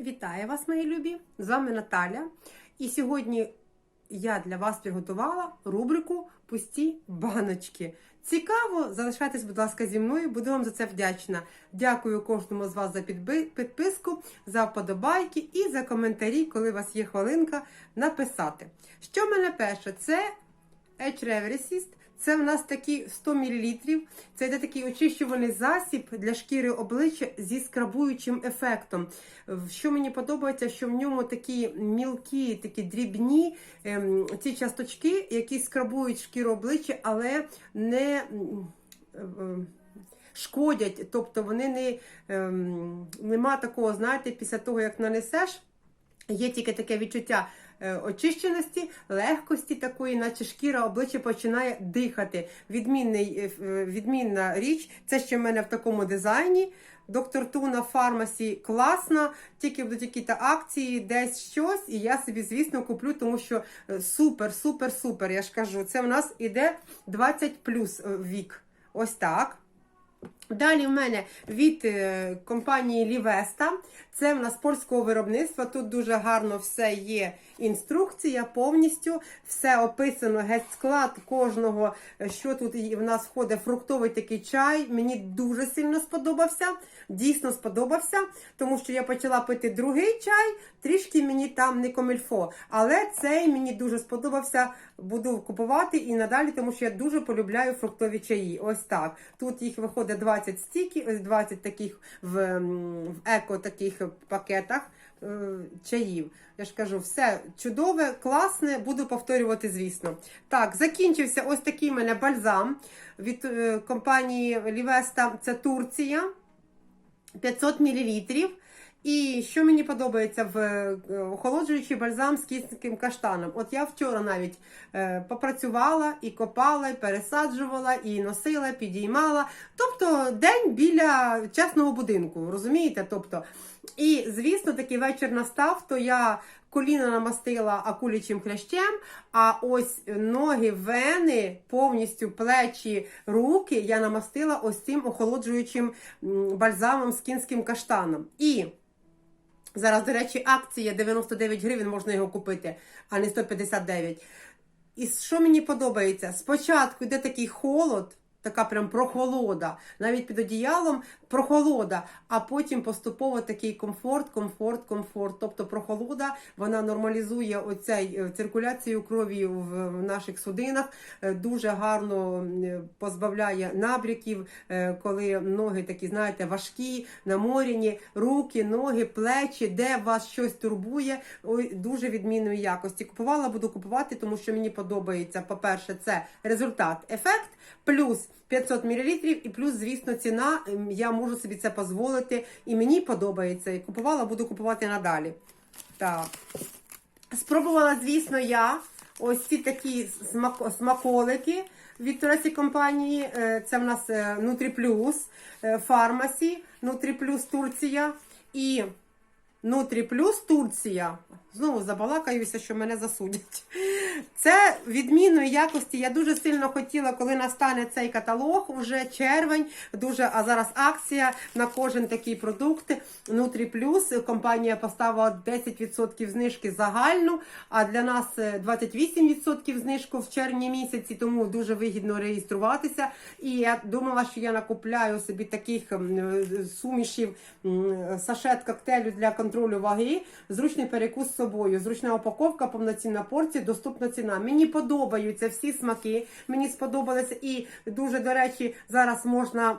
Вітаю вас, мої любі! З вами Наталя. І сьогодні я для вас приготувала рубрику Пусті баночки. Цікаво, залишайтесь, будь ласка, зі мною, буду вам за це вдячна. Дякую кожному з вас за підписку, за вподобайки і за коментарі, коли у вас є хвилинка, написати. Що в мене перше? Це Edge Reversist. Це в нас такі 100 мл. Це йде такий очищувальний засіб для шкіри обличчя зі скрабуючим ефектом. Що мені подобається, що в ньому такі мілкі, такі дрібні ем, ці часточки, які скрабують шкіру обличчя, але не ем, шкодять. Тобто вони не ем, нема такого, знаєте, після того, як нанесеш. Є тільки таке відчуття очищеності, легкості такої, наче шкіра обличчя починає дихати. Відмінний, е, е, відмінна річ, це ще в мене в такому дизайні. Доктор Туна Фармасі класна, тільки будуть якісь акції, десь щось, і я собі, звісно, куплю, тому що е, супер, супер, супер. Я ж кажу, це в нас іде 20 плюс е, вік. Ось так. Далі в мене від е, компанії Лівеста. Це в нас польського виробництва. Тут дуже гарно все є. Інструкція повністю, все описано, геть склад кожного, е, що тут в нас входить фруктовий такий чай. Мені дуже сильно сподобався. Дійсно сподобався, тому що я почала пити другий чай, трішки мені там не комільфо. Але цей мені дуже сподобався. Буду купувати і надалі, тому що я дуже полюбляю фруктові чаї. Ось так. Тут їх виходить 20 стіків, ось 20 таких в, в еко таких пакетах е, чаїв. Я ж кажу, все чудове, класне, буду повторювати, звісно. Так, закінчився ось такий мене бальзам від е, компанії Лівеста. Це Турція. 500 мл. І що мені подобається в е, охолоджуючий бальзам з кисним каштаном. От я вчора навіть е, попрацювала і копала, і пересаджувала, і носила, підіймала. Тобто день біля чесного будинку, розумієте? Тобто, і звісно, такий вечір настав, то я коліна намастила акулячим хрящем, а ось ноги, вени, повністю плечі, руки я намастила ось цим охолоджуючим бальзамом з кінським каштаном. І зараз, до речі, акція 99 гривень можна його купити, а не 159. І що мені подобається? Спочатку йде такий холод, така прям прохолода, навіть під одіялом прохолода, а потім поступово такий комфорт, комфорт, комфорт. Тобто прохолода вона нормалізує оцей е, циркуляцію крові в, наших судинах, е, дуже гарно е, позбавляє набряків, коли ноги такі, знаєте, важкі, наморені, руки, ноги, плечі, де вас щось турбує, ой, дуже відмінної якості. Купувала, буду купувати, тому що мені подобається. По-перше, це результат, ефект, плюс 500 мл, і плюс, звісно, ціна. Ем, Я можу собі це дозволити, і мені подобається. І купувала, буду купувати надалі. Так. Спробувала, звісно, я ось ці такі смак- смаколики від цієї компанії. Е, Це в нас е, Нутріплюс Фармасі, Нутріплюс Турція і Нутріплюс Турція. Знову забалакаюся, що мене засудять. Це відмінної якості. Я дуже сильно хотіла, коли настане цей каталог, уже червень, дуже, а зараз акція на кожен такий продукт. Нутрі Плюс компанія поставила 10% знижки загальну, а для нас е, 28% знижку в червні місяці, тому дуже вигідно реєструватися. І я думала, що я накупляю собі таких е, сумішів сашет коктейлю для контролю ваги, зручний перекус з собою, зручна упаковка, повноцінна порція, доступна ціна. Мені подобаються всі смаки. Мені сподобалося і дуже, до речі, зараз можна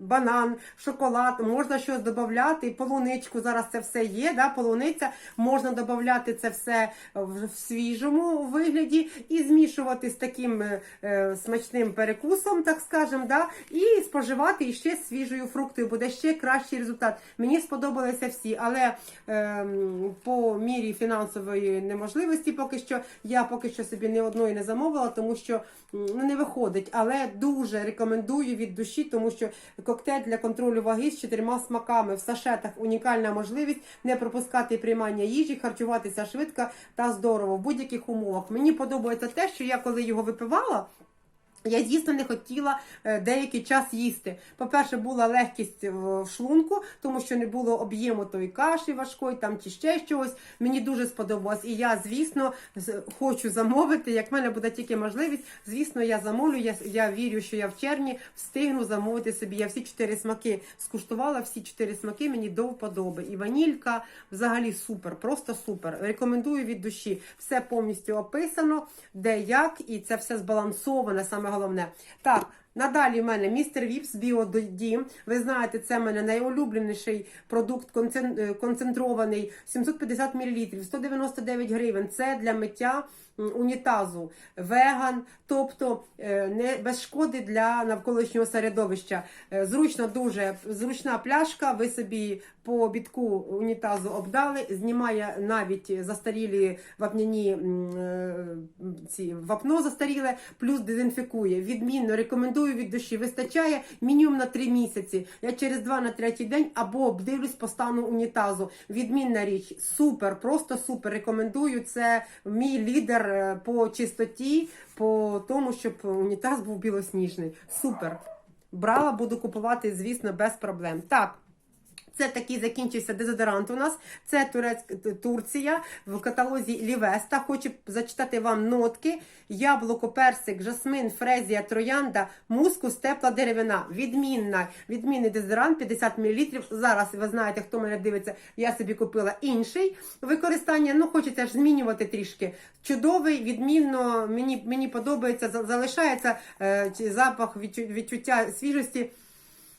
банан, шоколад, можна щось додати, полуничку. Зараз це все є. Да, полуниця можна додати це все в свіжому вигляді і змішувати з таким е, е, смачним перекусом, так скажемо, да, і споживати іще свіжою фруктою, буде ще кращий результат. Мені сподобалися всі, але ем, по мірі фінансової неможливості поки що я поки що собі ні одної не замовила, тому що ну, не виходить. Але дуже рекомендую від душі, тому що коктейль для контролю ваги з чотирма смаками в сашетах унікальна можливість не пропускати приймання їжі, харчуватися швидко та здорово в будь-яких умовах. Мені подобається те, що я коли його випивала. Я дійсно не хотіла е, деякий час їсти. По-перше, була легкість в шлунку, тому що не було об'єму тої каші важкої там чи ще чогось. Мені дуже сподобалось. І я, звісно, хочу замовити. Як в мене буде тільки можливість, звісно, я замовлю. Я, я вірю, що я в червні встигну замовити собі. Я всі чотири смаки скуштувала, всі чотири смаки мені до вподоби. І ванілька взагалі супер, просто супер. Рекомендую від душі. Все повністю описано, де як, і це все збалансоване, саме головне. Так. Надалі в мене містер Віпс Біодім. Ви знаєте, це в мене найулюбленіший продукт е, концентрований 750 мл, 199 гривень. Це для миття унітазу, веган, тобто е, не без шкоди для навколишнього середовища. Е, Зручно дуже зручна пляшка. Ви собі по бітку унітазу обдали, знімає навіть застарілі вапняні ці вапно застаріле, плюс дезінфікує. Відмінно рекомендую від душі. Вистачає мінімум на 3 місяці. Я через 2 на третій день або обдивлюсь по стану унітазу. Відмінна річ, супер, просто супер. Рекомендую. Це мій лідер е, по чистоті, по тому, щоб унітаз був білосніжний. Супер. Брала, буду купувати, звісно, без проблем. Так. Це такий закінчився дезодорант у нас. Це Турецьк, Турція в каталозі Лівеста. Хочу зачитати вам нотки: яблуко, персик, жасмин, фрезія, троянда, мускус, тепла деревина. Відмінна, відмінний дезодорант 50 мл. Зараз ви знаєте, хто мене дивиться, я собі купила інший використання. Ну, хочеться ж змінювати трішки. Чудовий, відмінно, мені, мені подобається, за- залишається е, запах відчу- відчуття свіжості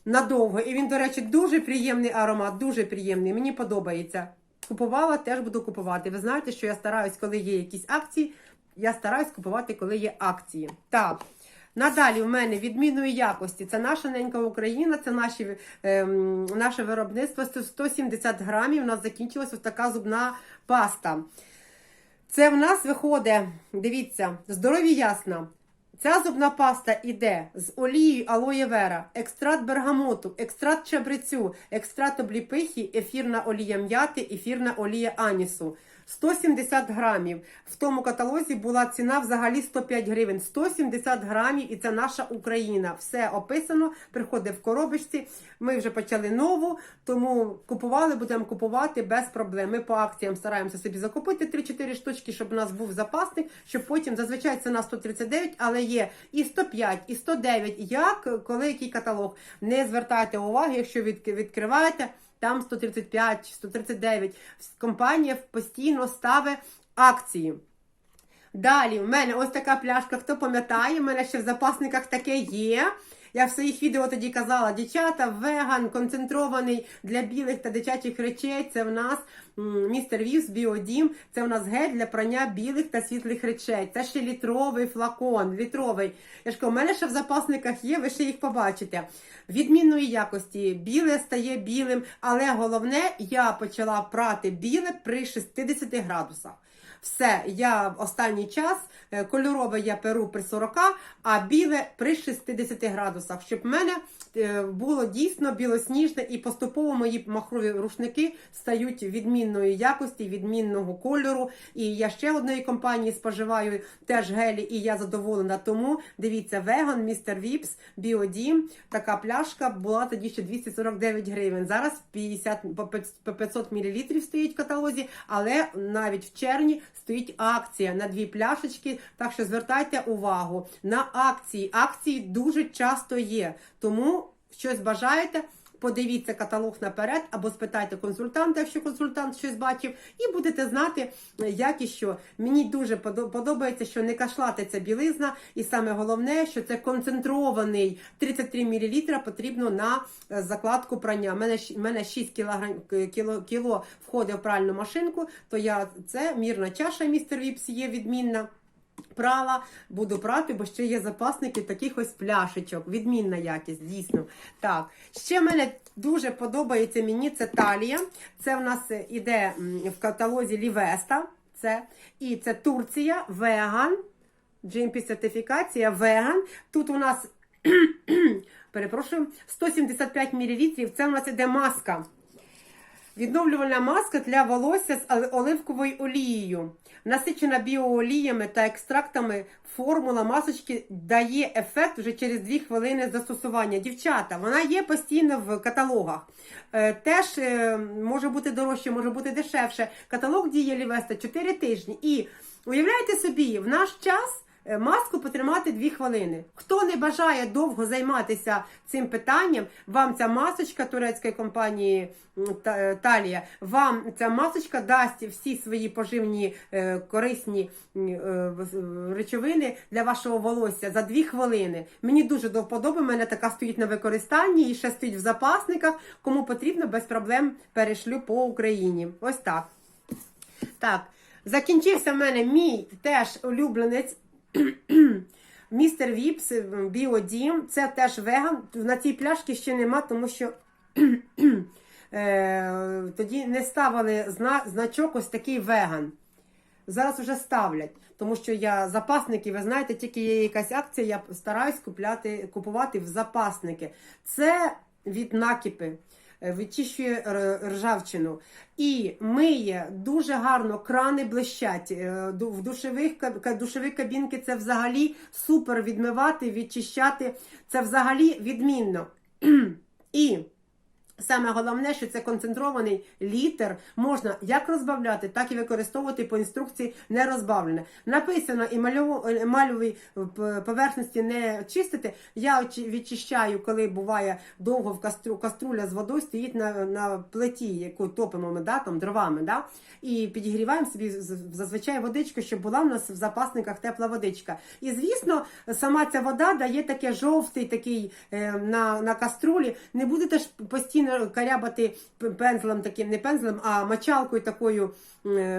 надовго. І він, до речі, дуже приємний аромат, дуже приємний. Мені подобається. Купувала, теж буду купувати. Ви знаєте, що я стараюсь, коли є якісь акції, я стараюсь купувати, коли є акції. Так. Надалі в мене відмінної якості. Це наша ненька Україна, це наші, ем, наше виробництво. 170 грамів. У нас закінчилась ось така зубна паста. Це в нас виходить, дивіться, здорові ясна. Ця зубна паста іде з олією алоє вера, екстракт бергамоту, екстракт чабрецю, екстракт обліпихи, ефірна олія м'яти, ефірна олія анісу. 170 грамів. В тому каталозі була ціна взагалі 105 гривень. 170 грамів, і це наша Україна. Все описано, приходить в коробочці. Ми вже почали нову, тому купували, будемо купувати без проблем. Ми по акціям стараємося собі закупити 3-4 штучки, щоб у нас був запасник, щоб потім зазвичай ціна 139, але є і 105, і 109. Як коли який каталог. Не звертайте уваги, якщо від, відкриваєте. Там 135, 139. Компанія постійно ставить акції. Далі, в мене ось така пляшка, хто пам'ятає, в мене ще в запасниках таке є. Я в своїх відео тоді казала, дівчата, веган, концентрований для білих та дитячих речей. Це в нас містер Вівс Біодім. Це в нас гель для прання білих та світлих речей. Це ще літровий флакон, літровий. Я ж кажу, у мене ще в запасниках є, ви ще їх побачите. Відмінної якості, біле стає білим, але головне, я почала прати біле при 60 градусах. Все, я в останній час е, кольорове я перу при 40, а біле при 60 градусах, щоб в мене е, було дійсно білосніжне і поступово мої махрові рушники стають відмінної якості, відмінного кольору. І я ще одної компанії споживаю теж гелі, і я задоволена. Тому дивіться, веган, містер Віпс, Біодім. Така пляшка була тоді ще 249 гривень. Зараз 50 по 500 мл стоїть в каталозі, але навіть в червні стоїть акція на дві пляшечки. Так що звертайте увагу на акції. Акції дуже часто є. Тому щось бажаєте. Подивіться каталог наперед або спитайте консультанта, якщо консультант щось бачив, і будете знати, як і що. Мені дуже подобається, що не кашлатиться білизна, і саме головне, що це концентрований 33 мл потрібно на е, закладку прання. У мене, мене 6 кілограм, кіло, кіло входить в пральну машинку, то я це мірна чаша містер Віпс є відмінна. Прала, буду прати, бо ще є запасники таких ось пляшечок. Відмінна якість, дійсно. Так, ще мене дуже подобається мені це талія. Це в нас іде в каталозі Лівеста. Це, і це Турція, веган. GMP сертифікація, веган. Тут у нас, перепрошую, 175 мл. Це у нас іде маска. Відновлювальна маска для волосся з оливковою олією. Насичена біооліями та екстрактами формула масочки дає ефект вже через 2 хвилини застосування. Дівчата, вона є постійно в каталогах. Е, Теж е, може бути дорожче, може бути дешевше. Каталог діє Лівеста 4 тижні. І уявляєте собі, в наш час. Е, Маску потримати 2 хвилини. Хто не бажає довго займатися цим питанням, вам ця масочка турецької компанії е, Талія, вам ця масочка дасть всі свої поживні е, корисні речовини для вашого волосся за 2 хвилини. Мені дуже до вподоби, мене така стоїть на використанні і ще стоїть в запасниках. Кому потрібно, без проблем перешлю по Україні. Ось так. Так, закінчився в мене мій теж улюбленець. Містер Віпс Біодім. Це теж веган. На цій пляшці ще нема, тому що е, тоді не ставили зна, значок ось такий веган. Зараз вже ставлять, тому що я запасники, ви знаєте, тільки є якась акція, я стараюсь купляти, купувати в запасники. Це від накипи. Е, Вичищує ржавчину і миє дуже гарно, крани блищать. Е, В душових каб- душові кабінки це взагалі супер відмивати, відчищати. Це взагалі відмінно. І Саме головне, що це концентрований літр, можна як розбавляти, так і використовувати по інструкції не розбавлене. Написано емальово- емальовій п- поверхності не чистити. Я відчищаю, коли буває довго в кастру, каструля з водою стоїть на, на плиті, яку топимо ми да, там, дровами. Да? І підігріваємо собі зазвичай водичку, щоб була в нас в запасниках тепла водичка. І звісно, сама ця вода дає таке жовтий такий е, на, на каструлі. Не будете ж постійно карябати пензлем таким, не пензлем, а мочалкою такою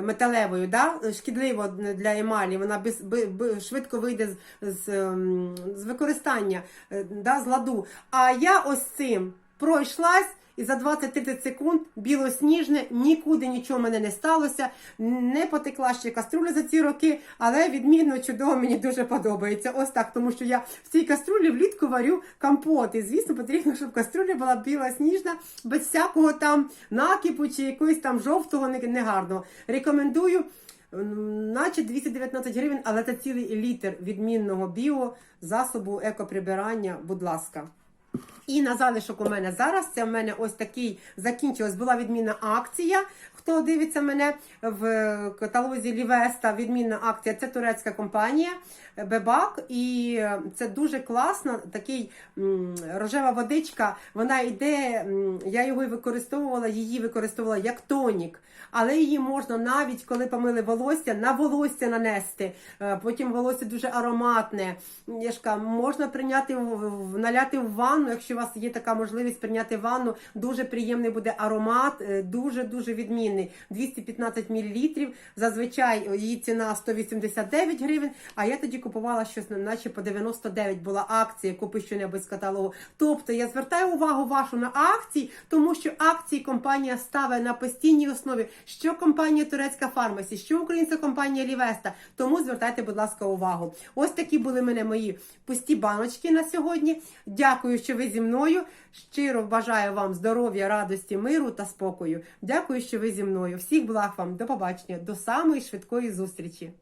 металевою, да? шкідливо для емалі. Вона без, би- швидко вийде з, з, ем, з використання, е, да, з ладу. А я ось цим пройшлась. І за 20-30 секунд білосніжне, нікуди нічого мене не сталося, не потекла ще каструля за ці роки, але відмінно чудово мені дуже подобається. Ось так, тому що я в цій каструлі влітку варю компот. І звісно, потрібно, щоб каструля була білосніжна, без всякого там накипу чи якогось там жовтого негарного. Рекомендую. Наче 219 гривень, але це цілий літр відмінного біо засобу екоприбирання. Будь ласка. І на залишок у мене зараз це в мене ось такий закінчилась. Була відмінна акція. Хто дивиться мене в каталозі Лівеста, відмінна акція. Це турецька компанія Бебак. І це дуже класно. Такий рожева водичка. Вона йде. Я його використовувала, її використовувала як тонік. Але її можна навіть коли помили волосся, на волосся нанести. Е, Потім волосся дуже ароматне. Я можна прийняти наляти в ванну, якщо вас є така можливість прийняти ванну. Дуже приємний буде аромат, дуже дуже відмінний. 215 мл. Зазвичай її ціна 189 гривень. А я тоді купувала щось, наче по 99 була акція, купи щонебудь з каталогу. Тобто я звертаю увагу вашу на акції, тому що акції компанія ставить на постійній основі, що компанія Турецька Фармасі, що українська компанія Лівеста. Тому звертайте, будь ласка, увагу. Ось такі були мене мої пусті баночки на сьогодні. Дякую, що ви зі мною. Щиро бажаю вам здоров'я, радості, миру та спокою. Дякую, що ви зі мною. Всіх благ вам, до побачення, до самої швидкої зустрічі.